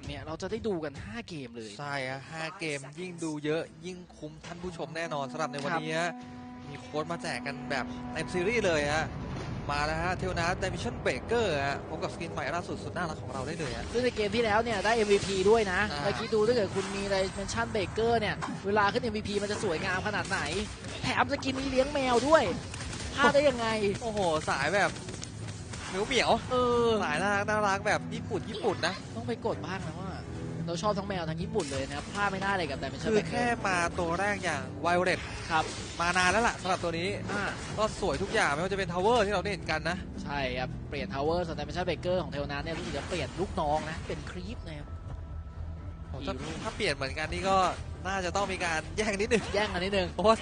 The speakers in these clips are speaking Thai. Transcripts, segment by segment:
ต่ำเนี่ยเราจะได้ดูกัน 5 เกมเลยใช่ฮะห้าเกมยิ่งดูเยอะยิ่งคุ้มท่านผู้ชมแน่นอนสำหรับในวันนี้ฮะมีโค้ดมาแจกกันแบบเต็มซีรีส์เลยฮะมาแล้วฮะเทลนาด i มิชั่นเบรกเกอร์ฮะพบกับสกินใหม่ล่าสุดสุดน่ารักของเราได้เลยฮะ ซึ่งในเกมที่แล้วเนี่ยได้ MVP ด้วยนะอ่าแต่คิดดูถ้าเกิดคุณมีอะไรเมนชั่นเบเกอร์เนี่ย เวลาขึ้น MVP มันจะสวยงามขนาดไหน แถมสกินนี้เลี้ยงแมวด้วยพลาดได้ยังไง โอ้โห สายแบบ เหมียวเหมียวเออๆสายน่ารักน่ารักแบบญี่ปุ่นญี่ปุ่นนะต้องไปกดบ้างนะว่า เราชอบทั้งแมวทั้งญี่ปุ่นเลยนะครับพลาดไม่ได้เลยกับแต่เป็นชั่นคือเบเกอแค่ร์มาตัวแรกอย่างไวโอเลตครับ มานานแล้วล่ะสำหรับตัวนี้อ่าก็สวยทุกอย่างไม่ว่าจะเป็นทาวเวอร์ที่เราได้เห็นกันนะ ใช่ครับ เปลี่ยนทาวเวอร์ส่วนแต่เป็นชั่นเบเกอร์ของเทลนาเนี่ยรู้สึกจะเปลี่ยนลูกน้องนะเป็นครีปนะครับถ้าถ้าเปลี่ยนเหมือนกันนี่ก็ น่าจะต้องมีการแย่งนิดนึงแย่งกันนิดนึง เพราะว่า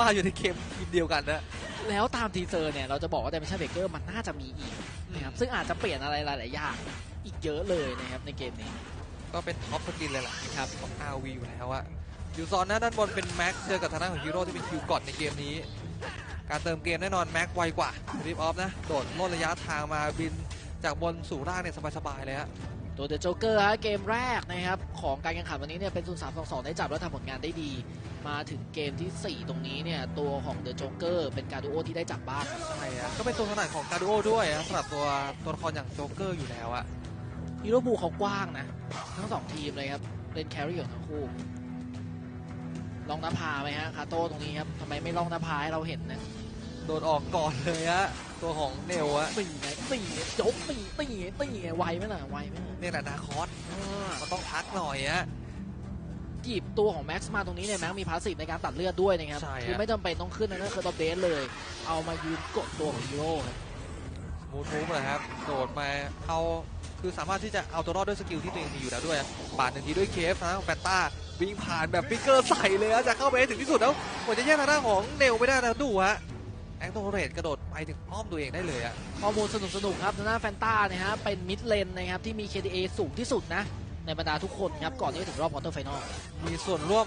มาอยู่ในเกมทีมเดียวกันนะแล้วตามทีเซอร์เนี่ย เราจะบอกว่าแต่เป็นชั่นเบเกอร์มันน่าจะมีอีกนะครับ ซึ่งอาจจะเปลี่ยนอะไรหลาย ๆ อย่าง อีกเยอะเลยนะครับในเกมนี้ ก็เป็นท็อปสกินเลยล่ะครับของ RV อยู่แล้วอะอยู่ซอนนะด้านบนเป็นแม็กเจอกับทางด้านของฮีโร่ที่เป็นคิวก่อนในเกมนี้ การเติมเกมแน่นอนแม็กไวกว่าริฟออฟนะ โดดลดระยะทางมาบินจากบนสู่ล่างเนี่ยสบาย ๆ เลยฮะ ตัวเดอะโจ๊กเกอร์ฮะเกมแรกนะครับของการแข่งขันวันนี้เนี่ยเป็น0 3 2 2ได้จับแล้วทำผลงานได้ดี มาถึงเกมทีสี่ 4 ตรงนี้เนี่ยตัวของเดอะโจ๊กเกอร์เป็นการดูโอที่ได้จับบ้างครับใช่อะก็เป็นตัวถนัดของการดูโอด้วยอะสำหรับตัวตัวละครอย่างโจ๊กเกอร์อยู่แล้วอะฮีโร่บูเขากว้างนะ ทั้งสองทีมเลยครับเล่นแครี่ของทั้งคู่ลองนภาไหมฮะคาโต้ตรงนี้ครับทำไมไม่ลองนภาให้เราเห็นนะโดนออกก่อนเลยฮะ ตัวของเนลอะตีไงตีไงจบตีตีไงตีไงไวไหมล่ะไวไหมล่ะเนี่ยแหละนาคอสอ่ามันต้องพักหน่อยฮะหยิบตัวของแม็กซ์มาตรงนี้เนี่ยแม็กซ์มีพาสซีฟในการตัดเลือดด้วยนะครับใช่ฮะคือไม่จำเป็นต้องขึ้นนะนั่นคือตัวเบสเลย เอามายืนกดตัวของฮีโร่ครับมูทูบนะครับโดดมาเอาคือสามารถที่จะเอาตัวรอดด้วยสกิลที่ตัวเองมีอยู่แล้วด้วยปาดหนึ่งทีด้วยเคฟนะของแฟนต้าวิ่งผ่านแบบฟิกเกอร์ใส่เลยฮะจะเข้าไปให้ถึงที่สุดแล้วเหมือนจะแย่งทางด้านของเนลไม่ได้นะดูฮะ แองโตเรตกระโดดไปถึงอ้อมตัวเองได้เลยอะข้อมูลสนุกสนุกๆครับทางด้านแฟนต้าเนี่ยฮะเป็นมิดเลนนะครับที่มี KDA สูงที่สุดนะ ในบรรดาทุกคนครับก่อนที่จะถึงรอบควอเตอร์ไฟนอลมีส่วนร่วม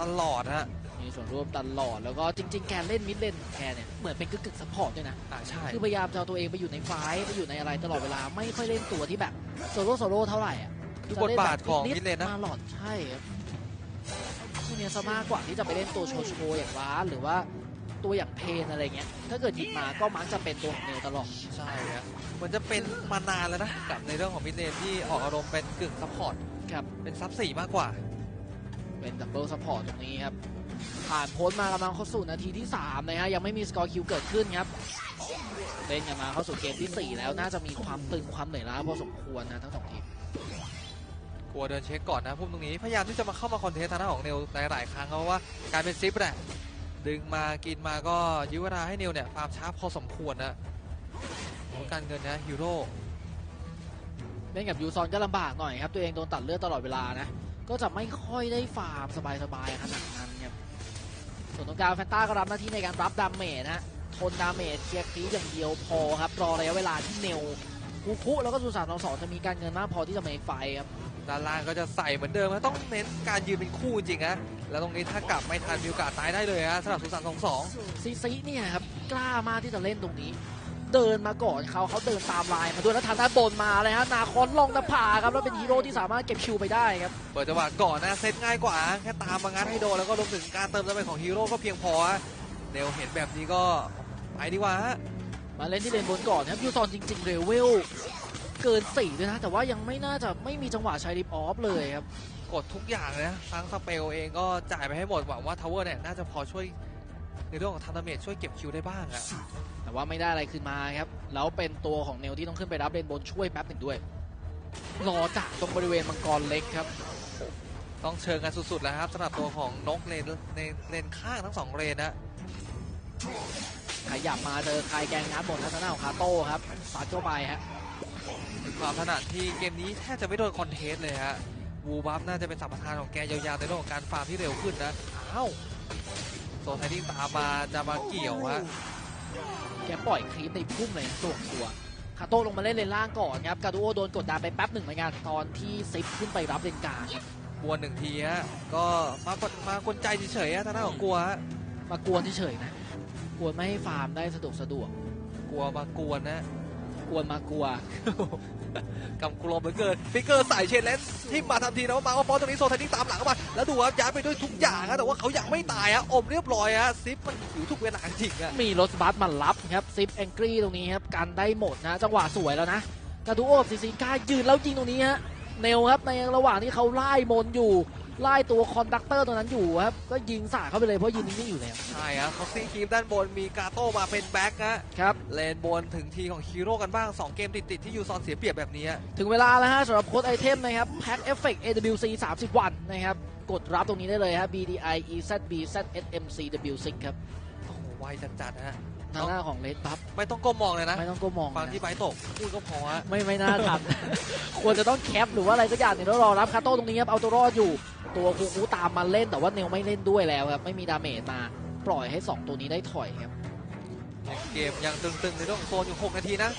ตลอดฮะมีส่วนร่วมตลอด แล้วก็จริง ๆ แกเล่นมิดเลนของแกเนี่ยเหมือนเป็นกึ่งๆซัพพอร์ตด้วยนะอ่าใช่คือพยายามจะเอาตัวเองไปอยู่ในไฟท์ไปอยู่ในอะไรตลอดเวลาไม่ค่อยเล่นตัวที่แบบโซโล่โซโล่เท่าไหร่อะคือบทบาทของมิดเลนนะมาหลอดใช่ครับพวกเนี้ยซะมากกว่าที่จะไปเล่นตัวโชว์โชว์อย่างร้านหรือว่า ตัวอย่างเพนอะไรเงี้ย ถ้าเกิดหยิบมาก็มักจะเป็นตัวของเนลตลอด ใช่ฮะเหมือนจะเป็นมานานแล้วนะกับในเรื่องของมิดเลนที่ออกอารมณ์เป็นกึ่งซัพพอร์ตครับ เป็นซับสี่มากกว่า เป็นดับเบิลซัพพอร์ตตรงนี้ครับ ผ่านพ้นมากำลังเข้าสู่นาทีที่ 3 นะฮะ ยังไม่มีสกอร์คิวเกิดขึ้นครับเล่นกันมาเข้าสู่เกมทีสี่ 4 แล้วน่าจะมีความตึงความเหนื่อยล้าพอสมควรนะทั้งสองทีมกลัวเดินเช็คก่อนนะพุ่มตรงนี้พยายามที่จะมาเข้ามาคอนเทสต์ทางด้านของเนลหลายๆครั้งเพราะว่าการเป็นซิปแหละ ดึงมากินมาก็ยื้อเวลาให้เนลเนี่ยฟาร์มช้าพอสมควรนะโอ้การเงินนะฮีโร่เล่นกับยูซอนก็ลำบากหน่อยครับ ตัวเองโดนตัดเลือดตลอดเวลานะ ก็จะไม่ค่อยได้ฟาร์มสบายๆขนาดนั้นครับส่วนตรงกลางแฟนต้าก็รับหน้าที่ในการรับดาเมจนะทนดาเมจเคลียร์คลีอย่างเดียวพอครับ รอระยะเวลาที่เนวกูคุแล้วก็ซูสามสองสองจะมีการเงินมากพอที่จะไม่ไฟครับ ด้านล่างก็จะใส่เหมือนเดิมนะต้องเน้นการยืนเป็นคู่จริงๆนะแล้วตรงนี้ถ้ากลับไม่ทันมีโอกาสตายได้เลยฮะสำหรับสุสานสองสองซีซีเนี่ยครับกล้ามากที่จะเล่นตรงนี้ เดินมาก่อนเขาเขาเดินตามลายมาด้วยแล้วทางด้านบนมาเลยฮะนาคอนลองนภาครับแล้วเป็นฮีโร่ที่สามารถเก็บคิวไปได้ครับเปิดจังหวะก่อนนะเซตง่ายกว่าแค่ตามมางัดให้โดนแล้วก็รวมถึงการเติมเต็มของฮีโร่ก็เพียงพอฮะเนลเห็นแบบนี้ก็ไปดีกว่าฮะมาเล่นที่เลนบนก่อนนะครับยูซอนจริง ๆ เรเวล เกินสี่ด้วยนะ แต่ว่ายังไม่น่าจะไม่มีจังหวะใช้ริปออฟเลยครับ กดทุกอย่างเลยนะทั้งสเปลเองก็จ่ายไปให้หมดหวังว่าทาวเวอร์เนี่ยน่าจะพอช่วยในเรื่องของทันดาเมจช่วยเก็บคิวได้บ้างอะแต่ว่าไม่ได้อะไรคืนมาครับ แล้วเป็นตัวของเนลที่ต้องขึ้นไปรับเลนบนช่วยแป๊บหนึ่งด้วย รอจากตรงบริเวณมังกรเล็กครับ ต้องเชิงกันสุดๆแล้วครับสำหรับตัวของนกเลนในเลนข้างทั้งสองเลนนะขยับมาเจอใครแกงงัดหมดนะทางด้านของคาโต้ครับสาดเข้าไปฮะ มีความถนัดที่เกมนี้แทบจะไม่โดนคอนเทสต์เลยฮะวูบัฟน่าจะเป็นสัมปทานของแกยาวๆในเรื่องของการฟาร์มที่เร็วขึ้นนะอ้าวโซไทดิ้งตามมาจะมาเกี่ยวฮะแกปล่อยคลิปในพุ่มเลยตัวตัวคาโต้ลงมาเล่นเลนล่างก่อนครับกาดูโอโดนกดดันไปแป๊บหนึ่งเหมือนกันตอนที่ซิปขึ้นไปรับเลนกลางครับบวนหนึ่งทีฮะก็มากดมากวนใจเฉยๆฮะทางด้านของกลัวฮะมากวนเฉยๆนะกวนไม่ให้ฟาร์มได้สะดวกสะดวกกลัวมากวนนะ กวนมากลัวกำกลมเหลือเกินฟิกเกอร์ใส่เชนเลนที่มาทันทีนะว่ามาว่าฟอนตรงนี้โซทันนิ่ตามหลังเข้ามาแล้วดูครับย้ายไปด้วยทุกอย่างฮะแต่ว่าเขายังไม่ตายฮะอมเรียบร้อยฮะซิปมันอยู่ทุกเวลาจริงอะมีรถบัสมารับครับซิปแองกี้ตรงนี้ครับกันได้หมดนะ จังหวะสวยแล้วนะกาดูโอซีซีก้ายืนแล้วยิงตรงนี้ฮะเนลครับในระหว่างที่เขาไล่มนอยู่ ไล่ตัวคอนดักเตอร์ตัวนั้นอยู่ครับ ก็ยิงสาดเข้าไปเลยเพราะยืนนิ่งๆอยู่แล้ว ใช่ฮะฟ็อกซี่คีมด้านบนมีกาโต้มาเป็นแบ็คฮะครับ เลนบนถึงทีของฮีโร่กันบ้าง 2 เกมติดๆที่ยูซอนเสียเปรียบแบบนี้ฮะถึงเวลาแล้วฮะสำหรับโค้ดไอเทมนะครับแพ็คเอฟเฟกต์ AWC 30 วันนะครับ กดรับตรงนี้ได้เลยฮะ BDI EZB ZSMC W6 ครับ โอ้โหไวจัดๆฮะ ทางหน้าของเลดบัฟไม่ต้องก้มมองเลยนะ ไม่ต้องก็มองฟังนะที่ไบร์ทตกพูดก็พอฮะไม่ไม่น่าทันควรจะต้องแคปหรือว่าอะไรสักอย่างเนี่ยแล้วรอรับคาโต้ตรงนี้ครับเอาตัวรอดอยู่ ตัวคูคูตามมาเล่นแต่ว่าเนลไม่เล่นด้วยแล้วครับไม่มีดาเมจมาปล่อยให้ 2 ตัวนี้ได้ถอยครับเกมยังตึงๆในเรื่องของโซนอยู่ 6 นาทีนะ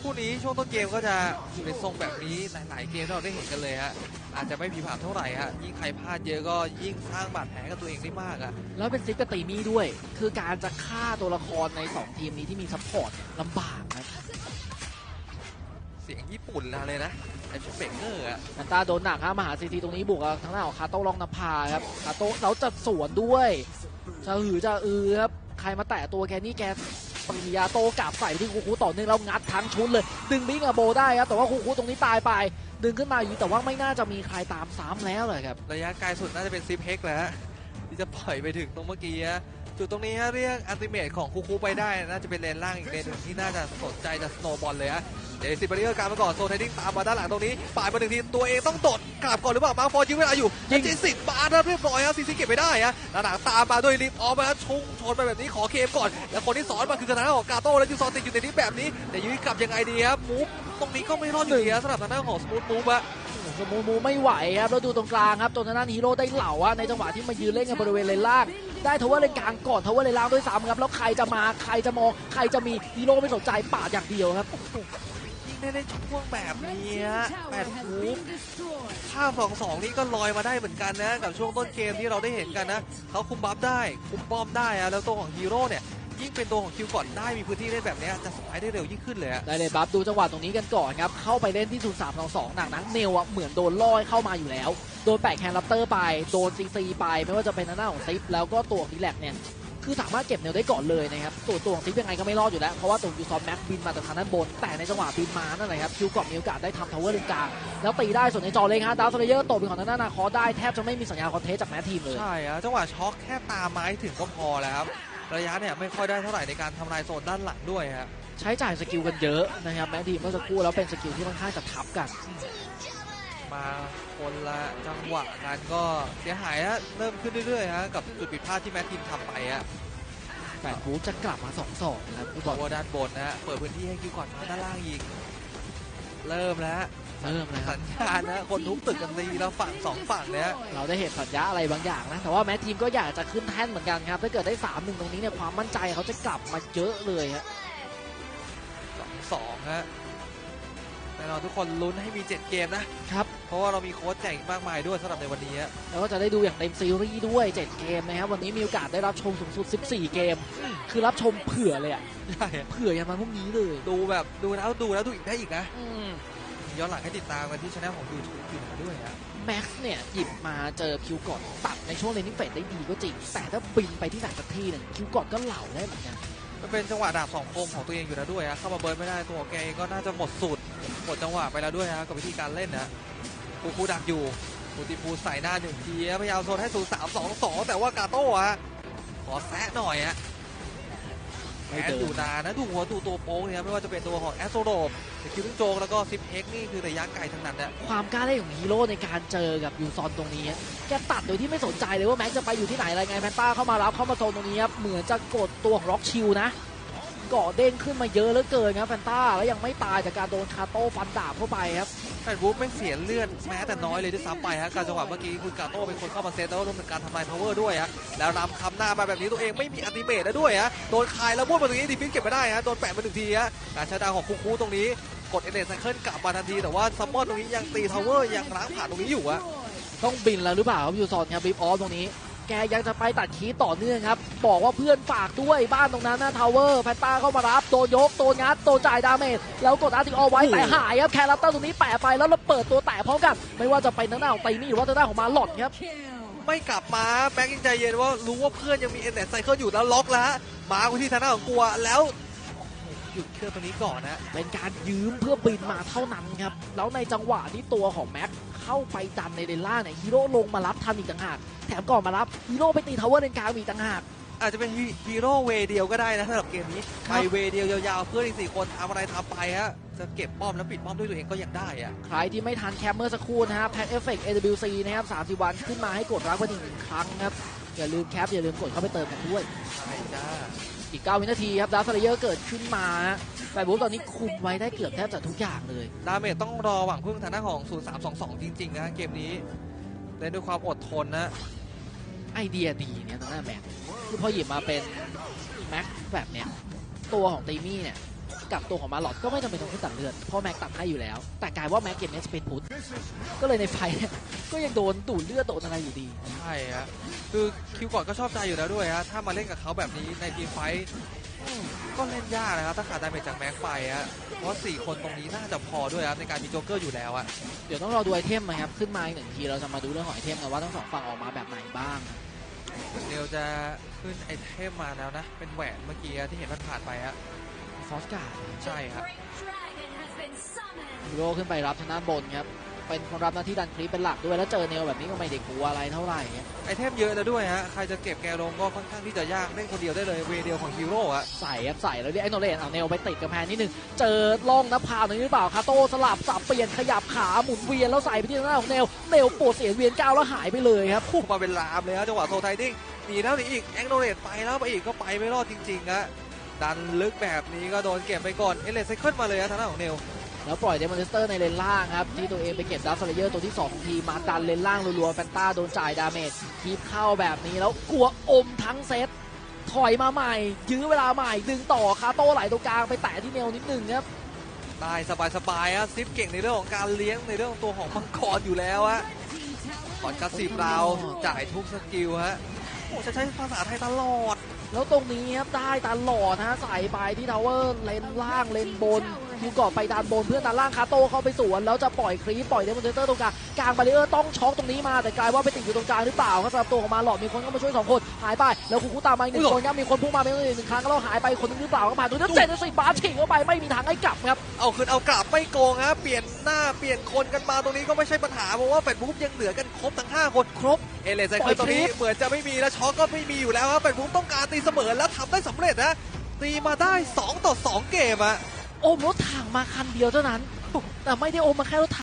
คู่นี้ช่วงต้นเกมก็จะอยู่ในทรงแบบนี้หลาย ๆ เกมที่เราได้เห็นกันเลยฮะ อาจจะไม่ผีผามเท่าไหร่ฮะยิ่งใครพลาดเยอะก็ยิ่งสร้างบาดแผลกับตัวเองได้มากอะแล้วเป็นซิกกับตีมี่ด้วย คือการจะฆ่าตัวละครใน 2 ทีมนี้ที่มีซัพพอร์ตเนี่ยลำบากครับเสียงญี่ปุ่นเลยนะไอ้ชุดเบเกอร์อะแอนตาโดนหนักฮะมาหาซีทีตรงนี้บุกกับทางหน้าของคาโต้ลองนภาครับคาโต้แล้วจัดสวนด้วยจะหือจะอือครับใครมาแตะตัวแกนี่แกปริยาโตกลับใส่ไปที่คูคูต่อเนื่องแล้วงัดทั้งชุดเลย ดึงบิงกับโบได้ครับแต่ว่าคูคูตรงนี้ตายไป ดึงขึ้นมาอยู่แต่ว่าไม่น่าจะมีใครตามซ้ำแล้วเลยครับ ระยะไกลสุดน่าจะเป็นซิปเฮกแหล้วที่จะปล่อยไปถึงตรงเมื่อกี้ฮะจุดตรงนี้ฮะเรียกอัลติเมทของคูคูไปได้ น่าจะเป็นเลนล่างอีกเลนหนึ่งที่น่าจะสนใจจะสโนบอลเลยฮะ เดยวสิบาริเออร์การมาก่อนโซนไทดิ้งตามมาด้านหลังตรงนี้ป่ายมาหนึ่งทีตัวเองต้องโดดกลับก่อนหรือเปล่ามาฟอร์ยื้อเวลาอยู่ยิงเจสิบบาทเรียบร้อยฮะซีซีเก็บไปได้ฮะด้านหลังตามมาด้วยลิฟออฟมาแล้วชงชนไปแบบนี้ขอเคมก่อน แล้วคนที่สอนมาคือทางด้านของกาโต้และยูซอนติดอยู่ในนี้แบบนี้แต่ยื้อกลับยังไงดีครับมูฟตรงนี้ก็ไม่รอดอยู่ดีสำหรับทางด้านของสมูทมูฟอะสมูมูไม่ไหวครับแล้วดูตรงกลางครับตัวนั้นฮีโร่ได้เหล่าอะในจังหวะที่มายืนเล่นกันบริเวณเลนล่าง ได้ทว่าเลนกลางก่อนทว่าเลนล่างด้วยซ้ำครับแล้วใครจะมาใครจะมองใครจะมีฮีโร่ไม่สนใจปาดอย่างเดียวครับ ยิ่งได้เล่นช่วงแบบนี้ฮะแปดฮูปข้ามสองสองนี่ก็ลอยมาได้เหมือนกันนะ กับช่วงต้นเกมที่เราได้เห็นกันนะเขาคุมบัฟได้ คุมป้อมได้อะแล้วตัวของฮีโร่เนี่ยยิ่งเป็นตัวของคิวก่อนได้มีพื้นที่เล่นแบบเนี้ยจะสไปได้เร็วยิ่งขึ้นเลยอะได้เลยบัฟดูจังหวะตรงนี้กันก่อนครับเข้าไปเล่นที่0 3 2 2หนักนักเนวอะเหมือนโดนล่อยเข้ามาอยู่แล้ว โดนแปะแคนรับเตอร์ไปโดนซีซีไปไม่ว่าจะเป็นหน้าของซิปแล้วก็ตัวของดีแลกเนี่ย คือสามารถเก็บเนวได้ก่อนเลยนะครับตัวตัวของซิปยังไงก็ไม่รอดอยู่แล้ว เพราะว่าตัวยูซอนแม็กบินมาจากทางด้านบน แต่ในจังหวะบินมานั่นแหละครับคิวก่อนมีโอกาสได้ทำทาวเวอร์เลนกลางแล้วตีได้ส่วนในจอเลยฮะดาวสเลเยอร์ตบเป็นของทางด้านนาคอได้แทบจะไม่มีสัญญาณคอนเทสจากแมททีมเลยใช่อะจังหวะช็อคแค่ตามไม้ถึงก็พอแล้วครับระยะเนี่ยไม่ค่อยได้เท่าไหร่ในการทำลายโซนด้านหลังด้วยฮะใช้จ่ายสกิลกันเยอะนะครับแมททีมเมื่อสักครู่แล้วเป็นสกิลที่ค่อนข้างจะทับกัน มาคนละจังหวะกันก็เสียหายฮะเริ่มขึ้นเรื่อยๆฮะกับจุดผิดพลาดที่แมททีมทำไปฮะแปดบูฟจะกลับมา2 2ครับพี่บบออลกว่าด้านบนนะฮะเปิดพื้นที่ให้คิวก่อนมาด้านล่างอีก เริ่มแล้วฮะเริ่มแล้วครัสับญญาณนะคนทุบตึกกันทีแล้วฝั่งสองฝั่งเนี่ยเราได้เห็นสัญญาอะไรบางอย่างนะ แต่ว่าแม้ทีมก็อยากจะขึ้นแท่นเหมือนกันครับ ถ้าเกิดได้3 1ตรงนี้เนี่ยความมั่นใจเขาจะกลับมาเยอะเลยฮะสองสองฮะ แน่นอนทุกคนลุ้นให้มี 7 เกมนะครับ เพราะว่าเรามีโค้ชแจกอีกมากมายด้วยสำหรับในวันนี้ฮะแล้วก็จะได้ดูอย่างเต็มซีรีส์ด้วย 7 เกมนะครับ วันนี้มีโอกาสได้รับชมสูงสุด 14 เกม คือรับชมเผื่อเลยอะใช่ฮะเผื่อยันมาพรุ่งนี้เลย ดูแบบดูแล้วดูแล้วดูอีกได้อีกนะอืมย้อนหลังให้ติดตามกันที่ช anel ของยูทูบอยู่ด้วยฮะแม็กซ์เนี่ย หยิบมาเจอคิวก่อนตัดในช่วงเลนนิ่งเฟสได้ดีก็จริง แต่ถ้าบินไปที่ไหนสักที่หนึ่งคิวก่อนก็เหล่าได้เหมือนกัน มันเป็นจังหวะดาบสองคมของตัวเองอยู่แล้วด้วยฮะเข้ามาเบิร์นไม่ได้ตัวของแกเองก็น่าจะหมดสูตรหมดจังหวะไปแล้วด้วยฮะกับวิธีการเล่นนะคูคูดักอยู่คูติปูใส่หน้าหนึ่งทีพยายามโซนให้ศูนย์สามสองสองแต่ว่ากาโต้ฮะขอแซะหน่อยฮะ แอเดินนอยู่นานนะดูหัวดูตัวโป้งเนี่ยครับไม่ว่าจะเป็นตัวของแอสโซโรบคิวพิงโจงแล้วก็ซิปเอ็กนี่คือระยะไกลทั้งนั้นนะความกล้าเล่นของฮีโร่ในการเจอกับยูซอนตรงนี้ฮะแกตัดโดยที่ไม่สนใจเลยว่าแม็กจะไปอยู่ที่ไหนอะไรไงแพนต้าเข้ามารับเข้ามาโซนตรงนี้ครับเหมือนจะกดตัวของล็อกชิลนะเกาะเด้งขึ้นมาเยอะเหลือเกินครับแฟนต้าแล้วยังไม่ตายจากการโดนคาโต้ฟันดาบเข้าไปครับ แฟนวูฟไม่เสียเลือดแม้แต่น้อยเลยด้วยซ้ำไปฮะการจังหวะเมื่อกี้คือกาโต้เป็นคนเข้ามาเซตแล้วก็รวมถึงการทำลายพาวเวอร์ด้วยฮะแล้วนำคำหน้ามาแบบนี้ตัวเองไม่มีอัติเมทแล้วด้วยฮะโดนคายแล้วบ้วนมาตรงนี้ดีฟินเก็บไม่ได้ฮะโดนแปะมาหนึ่งทีฮะการชาดาวของคูคูตรงนี้กดเอเนไซเคิลกลับมาทันทีแต่ว่าซัมมอนตรงนี้ยังตีทาวเวอร์ยังล้างผ่านตรงนี้อยู่อะต้องบินแล้วหรือเปล่าครับยูซอนครับบิฟออฟตรงนี้ แกยังจะไปตัดคีย์ต่อเนื่องครับ บอกว่าเพื่อนฝากด้วยบ้านตรงนั้นนะทาวเวอร์แพนต้าเข้ามารับโดนยกโดนงัดโดนจ่ายดาเมจแล้วกดอาร์ติออไว้แต่หายครับแครัปเตอร์ตรงนี้แปะไปแล้วเราเปิดตัวแตะพร้อมกัน ไม่ว่าจะเป็นทางด้านของไตนี่หรือว่าทางด้านของมาหลอดครับไม่กลับมาแบ็กยังใจเย็นว่ารู้ว่าเพื่อนยังมีเอ็นแตไซเคิลอยู่แล้วล็อกแล้วฮะมาไปที่ทางหน้าของกลัวแล้ว หยุดเครื่องตัวนี้ก่อนนะเป็นการยืมเพื่อบินมาเท่านั้นครับแล้วในจังหวะที่ตัวของแม็กเข้าไปดันในเลนล่างเนี่ยฮีโร่ลงมารับทันอีกต่างหากแถมก่อนมารับฮีโร่ไปตีทาวเวอร์เลนกลางอีกต่างหากอาจจะเป็นฮีโร่เวย์เดียวก็ได้นะสำหรับเกมนี้ครัไปบเวย์เดียวยาวๆเพื่อนอีกสี่คนทำอะไรทำไปฮะจะเก็บป้อมแล้วปิดป้อมด้วยตัวเองก็ยังได้อะใครที่ไม่ทันแคปเมื่อสักครู่นะฮะแพ็กเอฟเฟกต์ AWC นะครับ30 วันขึ้นมาให้กดรักเพื่อนอีกหนึ่งครั้งครับ อย่าลืมแคปอย่าลืมกดเข้าไปเติมกันด้วยใช่จ้าอีก 9 วินาทีครับดาร์ฟเลเยอร์เกิดขึ้นมาฮะแต่บุ๊ตอนนี้คุมไว้ได้เกือบแทบจะทุกอย่างเลย ดาเมจต้องรอหวังพึ่งทางหน้าของ 0322 จริง ๆ นะเกมนี้เล่นด้วยความอดทนนะ ไอเดียดีเนี่ยตรงหน้าแม็กคือพอหยิบมาเป็นแม็กแบบเนี้ยตัวของตีมี่เนี่ย กับตัวของมาหลอดก็ไม่จำเป็นต้องขึ้นตัดเลือดเพราะแม็กตัดให้อยู่แล้ว แต่กลายว่าแม็กเกมนี้จะเป็นพุทธก็เลยในไฟเนี่ยก็ยังโดนดูดเลือดโดนอะไรอยู่ดี ใช่ฮะคือคิวก่อนก็ชอบใจอยู่แล้วด้วยฮะถ้ามาเล่นกับเขาแบบนี้ในทีมไฟท์อืมก็เล่นยากนะครับถ้าขาดดาเมจจากแม็กไปฮะเพราะสี่คนตรงนี้น่าจะพอด้วยครับในการมีโจ๊กเกอร์อยู่แล้วอะเดี๋ยวต้องรอดูไอเทมนะครับขึ้นมาอีกหนึ่งทีเราจะมาดูเรื่องของไอเทมกันว่าทั้งสองฝั่งออกมาแบบไหนบ้างเดี๋ยวจะขึ้นไอเทมมาแล้วนะ เป็นแหวนเมื่อกี้ที่เห็นมันผ่านไปฮะ ฟอสการ์ดใช่ครับฮีโร่ขึ้นไปรับทางด้านบนครับเป็นคนรับหน้าที่ดันคลิปเป็นหลักด้วยแล้วเจอเนลแบบนี้ก็ไม่ได้กลัวอะไรเท่าไหร่ครับไอเทมเยอะแล้วด้วยฮะใครจะเก็บแกลงก็ค่อนข้างที่จะยากเล่นคนเดียวได้เลยเวย์เดียวของฮีโร่อะใส่ครับใส่แล้วเรียกไอ้โนเลนเอาเนลไปติดกำแพงนิดนึงเจอล่องนภาตรงนี้หรือเปล่าคาโต้สลับสับเปลี่ยนขยับขาหมุนเวียนแล้วใส่ไปที่ทางด้านของเนลเนลปวดเสียนเวียนก้าวแล้วหายไปเลยครับพุ่งมาเป็นลามเลยฮะจังหวะโซไทดิ้งหนีแล้วหนีอีกแองโนเรตไปแล้วไปอีกก็ไปไม่รอดจริงๆฮะ ดันลึกแบบนี้ก็โดนเก็บไปก่อน เอเลสไซเคิลมาเลยฮะทางด้านของเนลแล้วปล่อยเดมอนสเตอร์ในเลนล่างครับที่ตัวเองไปเก็บดัฟเฟลเยอร์ตัวที่2ของทีมมาดันเลนล่างรัวๆแฟนต้าโดนจ่ายดาเมจคีบเข้าแบบนี้แล้วกลัวอมทั้งเซตถอยมาใหม่ ยื้อเวลาใหม่ ดึงต่อคาโต้ไหลตรงกลางไปแตะที่เนลนิดหนึ่งครับได้สบายๆฮะซิปเก่งในเรื่องของการเลี้ยงในเรื่องของตัวของมังกรอยู่แล้วฮะก่อนกระสิบเราจ่ายทุกสกิลฮะ โอ้จะใช้ภาษาไทยตลอด แล้วตรงนี้ครับได้ตลอดนะใส่ไปที่ทาวเวอร์เลนล่างเลนบน ยูก่อนไปด้านบนเพื่อนด้านล่างคาโต้เข้าไปสวนแล้วจะปล่อยครีปปล่อยเดมอนเตอร์ตรงกลางกลางบาริเออร์ต้องช็อกตรงนี้มาแต่กลายว่าไปติดอยู่ตรงกลางหรือเปล่าครับสำหรับตัวของมาหลอดมีคนเข้ามาช่วยสองคนหายไปแล้วคุคุตามมาอีกหนึ่งคนครับมีคนพุ่งมาเป็นหนึ่งครั้งแล้วหายไปคนนึงหรือเปล่าก็ผ่านตัวนั้นเจ็ดสิบบาทฉิงเข้าไปไม่มีทางให้กลับครับเอาคืนเอากลับไม่โกงฮะเปลี่ยนหน้าเปลี่ยนคนกันมาตรงนี้ก็ไม่ใช่ปัญหาเพราะว่าแฟดบุ๊กยังเหลือกันครบทั้ง5คนครบเอเลสไซเคิลตรงนี้เหมือนจะไม่มีแล้วช็อกก็ไม่มีอยู่แล้วครับแฟดบุ๊กต้องการตีเสมอแล้วทำได้สำเร็จนะตีมาได้ 2 ต่อ 2 เกมอะ อมรถถังมาคันเดียวเท่านั้น แต่ไม่ได้อมมาแค่รถถัง